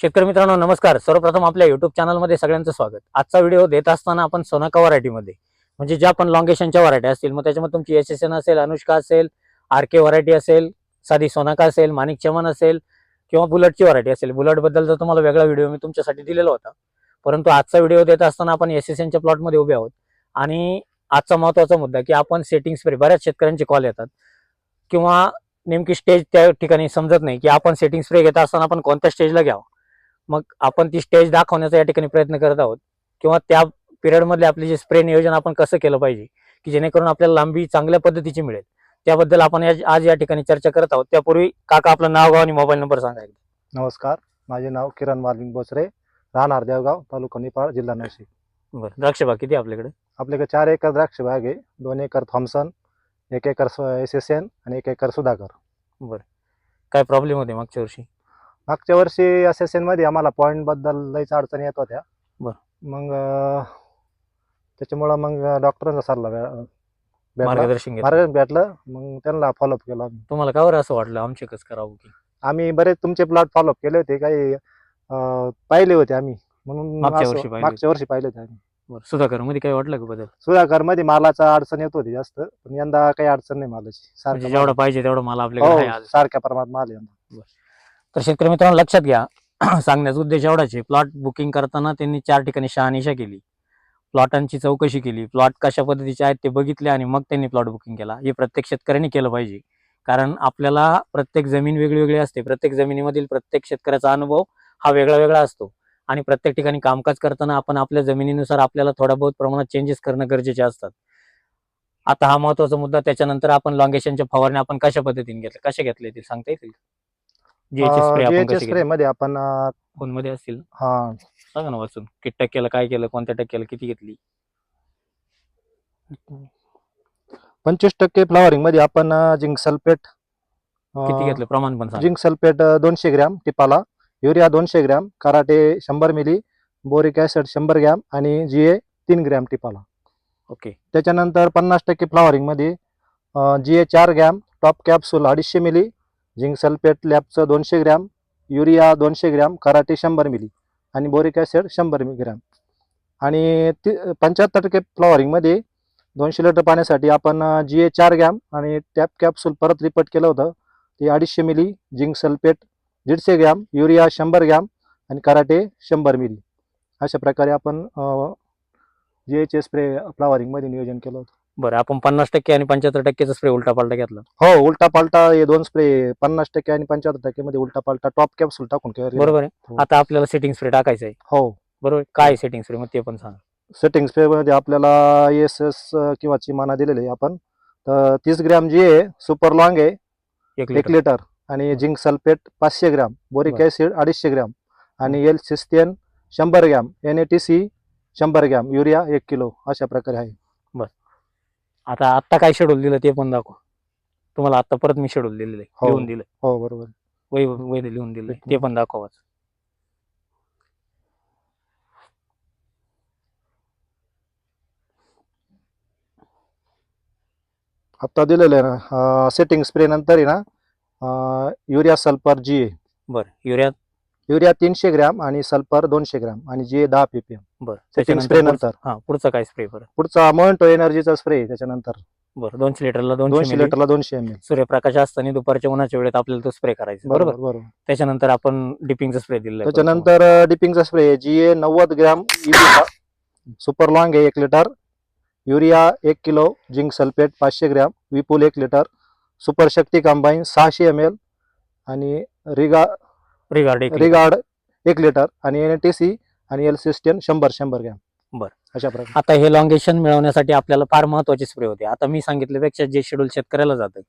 शेतकरी मित्रांनो नमस्कार. सर्वप्रथम आपल्या युट्यूब चॅनलमध्ये सगळ्यांचं स्वागत. आजचा व्हिडिओ देत असताना आपण सोनाका व्हरायटीमध्ये म्हणजे ज्या पण लॉंगेशनच्या व्हरायटी असतील मग त्याच्यामध्ये तुमची एस एस एन असेल अनुष्का असेल आर के व्हरायटी असेल साधी सोनाका असेल माणिक चमन असेल किंवा बुलटची व्हरायटी असेल. बुलटबद्दल तर तुम्हाला वेगळा व्हिडिओ मी तुमच्यासाठी दिलेला होता परंतु आजचा व्हिडिओ देत असताना आपण एस एस एनच्या प्लॉटमध्ये उभे आहोत. आणि आजचा महत्त्वाचा मुद्दा की आपण सेटिंग स्प्रे बऱ्याच शेतकऱ्यांचे कॉल येतात. किंवा नेमकी स्टेज त्या ठिकाणी समजत नाही की आपण सेटिंग स्प्रे घेत असताना आपण कोणत्या स्टेजला घ्यावं? मग आपण ती स्टेज दाखवण्याचा या ठिकाणी प्रयत्न करत आहोत. किंवा त्या पिरियडमधले आपले जे स्प्रे नियोजन आपण कसं केलं पाहिजे की जेणेकरून आपल्याला लांबी चांगल्या पद्धतीची मिळेल. त्याबद्दल आपण आज या ठिकाणी चर्चा करत आहोत. त्यापूर्वी काका आपलं नाव गाव आणि मोबाईल नंबर सांगा एकदा. नमस्कार. माझे नाव किरण मार्लिंग बोचरे राहणार देवगाव तालुका निपाळ जिल्हा नाशिक. बरं. द्राक्ष बाग किती आपल्याकडे? आपल्याकडे चार एकर द्राक्ष बाग आहे. दोन एकर थॉम्सन एक एकर एस एस एन आणि एक एकर सुधाकर. काय प्रॉब्लेम होते मागच्या वर्षी? मागच्या वर्षी एनमध्ये आम्हाला पॉईंटबद्दल लईच अडचणी येत होत्या. बरं. मग त्याच्यामुळं मग डॉक्टरांचा सल्ला भे- भेटला. मार्गदर्शन घेतलं. मार्ग भेटलं. मग त्यांना फॉलोअप केला आम्ही. तुम्हाला का बरं असं वाटलं? आमचे कसं करावं की? आम्ही बरेच तुमचे प्लॉट फॉलोअप केले होते. काही अं, पाहिले होते आम्ही. म्हणून मागच्या असं- वर्षी पाहिले मागच्या वर्षी पाहिले होते आम्ही. बरं. सुधाकरमध्ये काय वाटलं का बदल? सुधाकरमध्ये मालाचा अडचण येत होती जास्त. पण यंदा काही अडचण नाही मालाची. म्हणजे सारखं जेवढं माल- पाहिजे तेवढं मला आपल्याकडे आहे हो आज. सारख्या प्रमाणात माल आहे यंदा. तर शेतकरी मित्रांनो लक्षात घ्या. सांगण्याचा उद्देश एवढाच आहे. प्लॉट बुकिंग करताना त्यांनी चार ठिकाणी शहानिशा केली. प्लॉटांची चौकशी केली. प्लॉट कशा पद्धतीचे आहेत ते बघितले आणि मग त्यांनी प्लॉट बुकिंग केला. हे प्रत्येक शेतकऱ्यांनी केलं पाहिजे. कारण आपल्याला प्रत्येक जमीन वेगळी वेगळी असते. प्रत्येक जमिनीमधील प्रत्येक शेतकऱ्याचा अनुभव हा वेगळा वेगळा असतो. आणि प्रत्येक ठिकाणी कामकाज करताना आपण आपल्या जमिनीनुसार आपल्याला थोड्या बहुत प्रमाणात चेंजेस करणं गरजेचे असतात. आता हा महत्त्वाचा मुद्दा त्याच्यानंतर आपण लॉंगेशनच्या फवारण्या आपण कशा पद्धतीने घेतल्या? कशा घेतल्या ते सांगता येतील? स्प्रे? मध्ये आपण अं, फोनमध्ये असतील हा. सांगा ना वाचून किती टक्क्याला काय केलं कोणत्या टक्क्याला किती घेतली? पंचवीस टक्के फ्लॉवरिंगमध्ये आपण झिंक सल्फेट किती घेतलं? प्रमाण पण झिंक सल्फेट दोनशे ग्रॅम टिपाला युरिया दोनशे ग्रॅम कराटे शंभर मिली बोरिक ऍसिड शंभर ग्रॅम आणि जी ए तीन ग्रॅम टिपाला. ओके. त्याच्यानंतर पन्नास टक्के फ्लॉवरिंगमध्ये जी ए चार ग्रॅम टॉप कॅप्सूल अडीचशे मिली झिंक सल्फेट लॅबचं दोनशे ग्रॅम युरिया दोनशे ग्रॅम कराटे शंभर मिली आणि बोरिक ॲसिड शंभर ग्रॅम. आणि ती पंच्याहत्तर टक्के फ्लॉवरिंगमध्ये दोनशे लिटर पाण्यासाठी आपण जी ए चार ग्रॅम आणि टॅप कॅप्सूल परत रिपट केलं होतं. ते अडीचशे मिली झिंक सल्फेट दीडशे ग्रॅम युरिया शंभर ग्रॅम आणि कराटे शंभर मिली. अशा प्रकारे आपण जी एच स्प्रे फ्लॉवरिंगमध्ये नियोजन केलं होतं. बरं आपण पन्नास टक्के आणि पंच्याहत्तर टक्केचा स्प्रे उलटा पालटा घेतला. हो उलटा पालटा हे दोन स्प्रे पन्नास टक्के आणि पंच्याहत्तर टक्के मध्ये उलटा पालटा टॉप कॅप्सूल टाकून केलं. बरोबर आहे. हो. आता आपल्याला सेटिंग स्प्रे टाकायचं आहे हो. बरोबर आहे? काय सेटिंग स्प्रे मग ते पण सांगा. सेटिंग स्प्रे मध्ये आपल्याला एस एस किंवा चिमाना दिलेले आहे आपण. तर तीस ग्रॅम जी आहे सुपर लॉंग आहे. एक एक लिटर लिटर आणि झिंक सल्फेट पाचशे ग्रॅम. बोरिक बरं. ऍसिड अडीचशे ग्रॅम. आणि एल सिस्टियन शंभर gram. N A T C शंभर ग्रॅम. युरिया एक किलो. अशा प्रकारे आहे. आता आत्ता काय शेड्यूल दिलं ते पण दाखव. तुम्हाला आता परत मी शेड्यूल दिलेलं आहे. हो. लिहून दिलं. हो बरोबर. वय वय लिहून दिलं ते पण दाखवा आता दिलेलं आहे ना सेटिंग स्प्रे नंतर आहे ना युरिया सल्फर जी बरं युरिया युरिया तीनशे ग्रॅम आणि सल्फर दोनशे ग्रॅम आणि जी दहा पीपीएम बरं सेटिंग स्प्रे नंतर हा पुढचं काय स्प्रे बरं? पुढचा मोइंटो एनर्जीचा स्प्रे त्याच्यानंतर. बरं दोनशे लिटरला दोनशे लिटरला दोनशे एम एल सूर्यप्रकाश असताना दुपारच्या उन्हाच्या वेळेत आपल्याला तो स्प्रे करायचा बरोबर बरोबर? त्याच्यानंतर आपण डिपिंगचा स्प्रे दिलेला आहे. त्याच्यानंतर डिपिंगचा स्प्रे जी ए नव्वद ग्रॅम सुपर लॉंग आहे एक लिटर. युरिया एक किलो झिंक सल्फेट पाचशे ग्रॅम विपुल एक लिटर. सुपर शक्ती कंबाईन सहाशे एम एल आणि रिगा रिगार्ड एक रिगार्ड एक लिटर आणि एन टी सी आणि एल सिस्टेन शंभर शंभर ग्रॅम. बरं. अशा प्रकारे. आता हे लॉंगेशन मिळवण्यासाठी आपल्याला फार महत्त्वाचे स्प्रे होते. आता मी सांगितल्यापेक्षा जे शेड्यूल शेतकऱ्याला जातं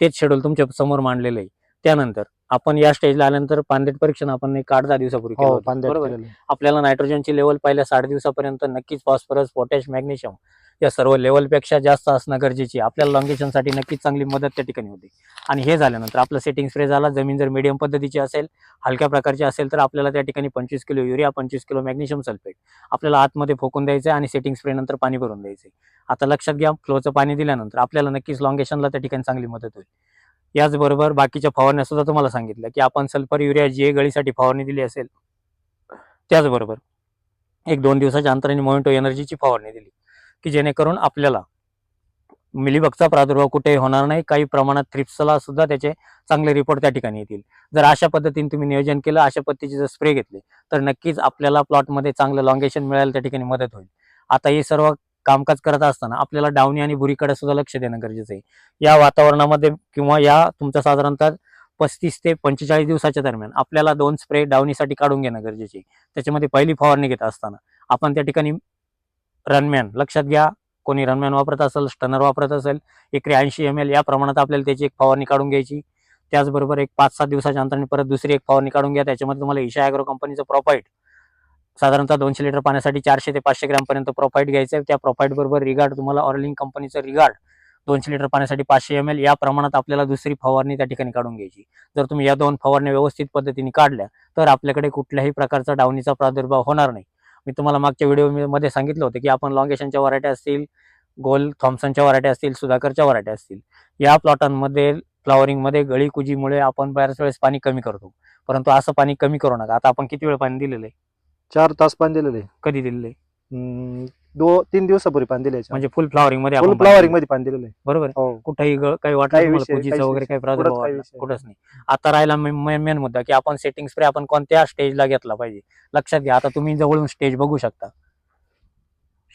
तेच शेड्यूल तुमच्यासमोर मांडलेलं आहे. त्यानंतर आपण या स्टेजला आल्यानंतर पांदेट परीक्षण आपण एक आठ दहा दिवसापूर्वी केलं हो बरोबर. आपल्याला नायट्रोजनची लेवल पहिल्या साठ दिवसापर्यंत नक्कीच फॉस्फरस पोटॅश मॅग्नेशियम या सर्व लेवलपेक्षा जास्त असणं गरजेची आहे. आपल्याला लॉंगेशनसाठी नक्कीच चांगली मदत त्या ठिकाणी होते. आणि हे झाल्यानंतर आपलं सेटिंग स्प्रे झाला जमीन जर मीडियम पद्धतीची असेल हलक्या प्रकारची असेल तर आपल्याला त्या ठिकाणी पंचवीस किलो युरिया पंचवीस किलो मॅग्नेशियम सल्फेट आपल्याला आतमध्ये फोकून द्यायचं आणि सेटिंग स्प्रे नंतर पाणी भरून द्यायचं आता लक्षात घ्या फ्लोचं पाणी दिल्यानंतर आपल्याला नक्कीच लॉंगेशनला त्या ठिकाणी चांगली मदत होईल. याचबरोबर बाकीच्या फवारण्या सुद्धा तुम्हाला सांगितलं की आपण सल्फर युरिया जी गळीसाठी फवारणी दिली असेल त्याचबरोबर एक दोन दिवसाच्या अंतराने मोमेंटो एनर्जीची फवारणी दिली. की जेणेकरून आपल्याला मिलीबगचा प्रादुर्भाव कुठेही होणार नाही. काही प्रमाणात थ्रिप्सला सुद्धा त्याचे चांगले रिपोर्ट त्या ठिकाणी येतील. जर अशा पद्धतीने तुम्ही नियोजन केलं अशा पद्धतीचे जर स्प्रे घेतले तर नक्कीच आपल्याला प्लॉटमध्ये चांगलं लॉंगेशन मिळायला त्या ठिकाणी मदत होईल. आता हे सर्व कामकाज करत असताना आपल्याला डावणी आणि भुरीकडे सुद्धा लक्ष देणं गरजेचं आहे. या वातावरणामध्ये किंवा या तुमच्या साधारणतः पस्तीस ते पंचेचाळीस दिवसाच्या दरम्यान आपल्याला दोन स्प्रे डावणीसाठी काढून घेणं गरजेचे आहे. त्याच्यामध्ये पहिली फवारणी घेत असताना आपण त्या ठिकाणी रनमॅन. लक्षात घ्या कोणी रनमॅन वापरत असेल स्टनर वापरत असेल एकरी ऐंशी एम एल या प्रमाणात आपल्याला त्याची एक फवारणी काढून घ्यायची. त्याचबरोबर एक पाच सात दिवसाच्या अंतराने परत दुसरी एक फवारणी काढून घ्या. त्याच्यामध्ये तुम्हाला ईशा ॲग्रो कंपनीचं प्रॉफाईट साधारणतः दोनशे लिटर पाण्यासाठी चारशे ते पाचशे ग्रॅमपर्यंत प्रॉफाईट घ्यायचं आहे. त्या प्रॉफाईट बरोबर रिगार्ड तुम्हाला ऑर्लिंग कंपनीचं रिगार्ड दोनशे लिटर पाण्यासाठी पाचशे एम एल या प्रमाणात आपल्याला दुसरी फवारणी त्या ठिकाणी काढून घ्यायची. जर तुम्ही या दोन फवारण्या व्यवस्थित पद्धतीने काढल्या तर आपल्याकडे कुठल्याही प्रकारचा डावणीचा प्रादुर्भाव होणार नाही. मी तुम्हाला मागच्या व्हिडिओमध्ये सांगितलं होतं की आपण लॉंगेशनच्या व्हरायटी असतील गोल थॉम्सनच्या व्हरायटी असतील सुधाकरच्या व्हरायटी असतील. या प्लॉटांमध्ये फ्लॉवरिंगमध्ये गळी कुजीमुळे आपण बऱ्याच वेळेस पाणी कमी करतो. परंतु असं पाणी कमी करू नका. आता आपण किती वेळ पाणी दिलेलं आहे? चार तास पाणी दिलेलं आहे. कधी दिलेलं आहे? दो तीन दिवसापूर्वी पाणी दिले म्हणजे फुल फ्लॉवरिंगमध्ये फुल फ्लॉवरिंग. मध्ये पाणी दिलेलं आहे. बरोबर आहे. हो. कुठेही ग- काही काही विषय- पूजीचं वगैरे काही प्रादुर्भाव कुठंच काही वाटला? विषय कुठंच नाही. आता राहिला मेन मुद्दा की आपण सेटिंग स्प्रे आपण कोणत्या स्टेजला घेतला पाहिजे? लक्षात घ्या आता तुम्ही जवळून स्टेज बघू शकता.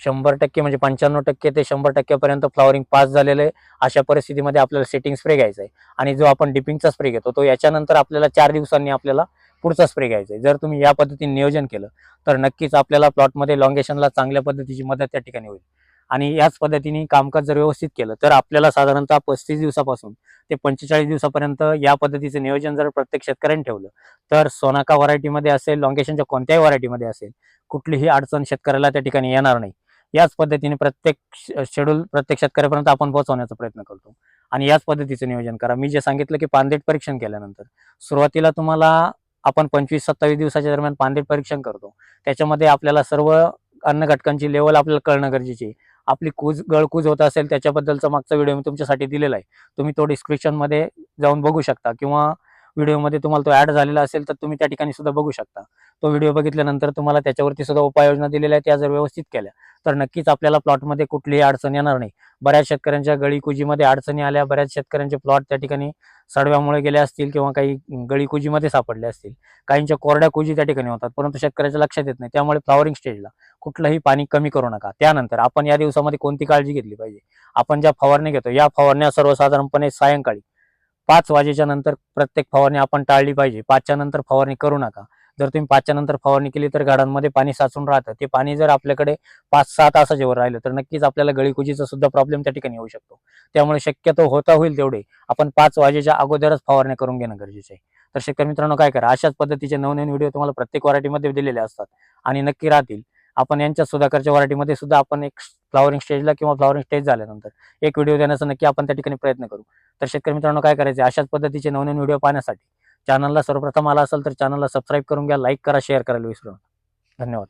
शंभर टक्के म्हणजे पंच्याण्णव टक्के ते शंभर टक्क्यापर्यंत फ्लॉवरिंग पास झालेलं आहे. अशा परिस्थितीमध्ये आपल्याला सेटिंग स्प्रे घ्यायचा आहे. आणि जो आपण डिपिंगचा स्प्रे घेतो तो याच्यानंतर आपल्याला चार दिवसांनी आपल्याला पुढचा स्प्रे घ्यायचा आहे. जर तुम्ही या पद्धतीने नियोजन केलं तर नक्कीच आपल्याला प्लॉटमध्ये लॉंगेशनला चांगल्या पद्धतीची मदत त्या ठिकाणी होईल. आणि याच पद्धतीने कामकाज जर व्यवस्थित केलं तर आपल्याला साधारणतः पस्तीस दिवसापासून ते पंचेचाळीस दिवसापर्यंत या पद्धतीचं नियोजन जर प्रत्येक शेतकऱ्यांनी ठेवलं तर सोनाका व्हरायटीमध्ये असेल लॉंगेशनच्या कोणत्याही व्हरायटीमध्ये असेल कुठलीही अडचण शेतकऱ्याला त्या ठिकाणी येणार नाही. याच पद्धतीने प्रत्येक शेड्यूल प्रत्येक शेतकऱ्यापर्यंत आपण पोहोचवण्याचा प्रयत्न करतो. आणि याच पद्धतीचं नियोजन करा. मी जे सांगितलं की पानदेट परीक्षण केल्यानंतर सुरुवातीला तुम्हाला आपण पंचवीस सत्तावीस दिवसाच्या दरम्यान पानदेट परीक्षण करतो. त्याच्यामध्ये आपल्याला सर्व अन्न घटकांची लेवल आपल्याला कळणं गरजेची आहे. आपली कूज गळकूज होत असेल त्याच्याबद्दलचा मागचा व्हिडिओ मी तुमच्यासाठी दिलेला आहे. तुम्ही तो डिस्क्रिप्शनमध्ये जाऊन बघू शकता किंवा व्हिडिओमध्ये तुम्हाला तो ॲड झालेला असेल तर तुम्ही त्या ठिकाणी सुद्धा बघू शकता. तो व्हिडिओ बघितल्यानंतर तुम्हाला त्याच्यावरती सुद्धा उपाययोजना दिलेल्या आहेत त्या जर व्यवस्थित केल्या तर नक्कीच आपल्याला प्लॉटमध्ये कुठलीही अडचण येणार नाही. बऱ्याच शेतकऱ्यांच्या गळीकुजीमध्ये अडचणी आल्या बऱ्याच शेतकऱ्यांचे प्लॉट त्या ठिकाणी सडव्यामुळे गेले असतील किंवा काही गळीकुजीमध्ये सापडले असतील. काहींच्या कोरड्या कुजी त्या ठिकाणी होतात परंतु शेतकऱ्याच्या लक्षात येत नाही. त्यामुळे फ्लॉवरिंग स्टेजला कुठलंही पाणी कमी करू नका. त्यानंतर आपण या दिवसामध्ये कोणती काळजी घेतली पाहिजे? आपण ज्या फवारणी घेतो या फवारण्या सर्वसाधारणपणे सायंकाळी पाच वाजेच्या नंतर प्रत्येक फवारणी आपण टाळली पाहिजे. पाचच्या नंतर फवारणी करू नका. जर तुम्ही पाचच्या नंतर फवारणी केली तर गाडांमध्ये पाणी साचून राहतं. ते पाणी जर आपल्याकडे पाच सहा तासाच्या वर राहिलं तर नक्कीच आपल्याला गळीकुजीचा सुद्धा प्रॉब्लेम त्या ठिकाणी येऊ शकतो. त्यामुळे शक्यतो होता होईल तेवढे. आपण पाच वाजेच्या अगोदरच फवारणी करून घेणं गरजेचं आहे. तर शेतकरी मित्रांनो काय करा? अशाच पद्धतीचे नवनवीन व्हिडिओ तुम्हाला प्रत्येक व्हरायटीमध्ये दिलेले असतात आणि नक्की राहतील. आपण यांच्या सुधाकरच्या व्हरायटीमध्ये सुद्धा आपण एक फ्लॉवरिंग स्टेजला किंवा फ्लॉवरिंग स्टेज झाल्यानंतर एक व्हिडिओ देण्याचा नक्की आपण त्या ठिकाणी प्रयत्न करू. तर शेतकरी मित्रांनो काय करायचे? अशाच पद्धतीचे नवनवीन व्हिडिओ पाहण्यासाठी चॅनलला सर्वप्रथम आला असेल तर चॅनलला सबस्क्राईब करून घ्या लाईक करा शेअर करायला विसरू नका. धन्यवाद.